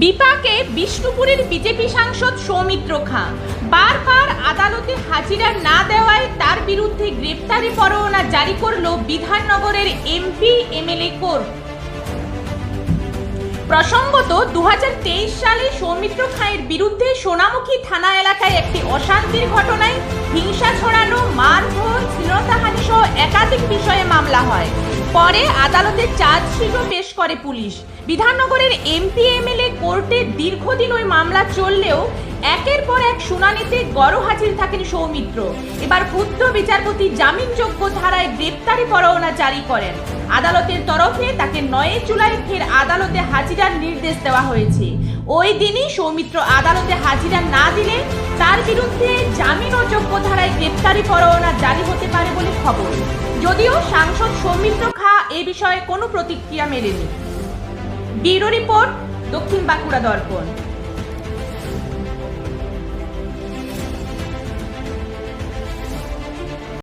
বিপাকে বিষ্ণুপুরের বিজেপি সাংসদ সৌমিত্র খাঁ। বারবার আদালতে হাজিরা না দেওয়ায় তার বিরুদ্ধে গ্রেপ্তারি পরোয়ানা জারি করল বিধাননগরের এমপি এমএলএ কোর্ট। প্রসঙ্গত দু হাজার তেইশ সালে সৌমিত্র খাঁয়ের বিরুদ্ধে সোনামুখী থানা এলাকায় একটি অশান্তির ঘটনায় হয়। পরে আদালতে চার্জশিটও পেশ করে পুলিশ। বিধাননগরের এমপি, এমএলএ কোর্টে দীর্ঘদিন ওই মামলা চললেও একের পর এক শুনানিতে গড় হাজির থাকেন সৌমিত্র। এবার ক্ষুদ্র বিচারপতি জামিনযোগ্য ধারায় গ্রেপ্তারি পরোয়ানা জারি করেন। আদালতের তরফে তাকে নয় জুলাই ফের আদালতে হাজিরার নির্দেশ দেওয়া হয়েছে। ওই দিনই সৌমিত্র আদালতে হাজিরা না দিলে তার বিরুদ্ধে জামিন ও যোগ্য ধারায় গ্রেপ্তারি পরোয়ানা জারি হতে পারে বলে খবর। যদিও সাংসদ সৌমিত্র খা এ বিষয়ে কোনো প্রতিক্রিয়া মেলেনি। ব্যুরো রিপোর্ট দক্ষিণ বাঁকুড়া দর্পণ।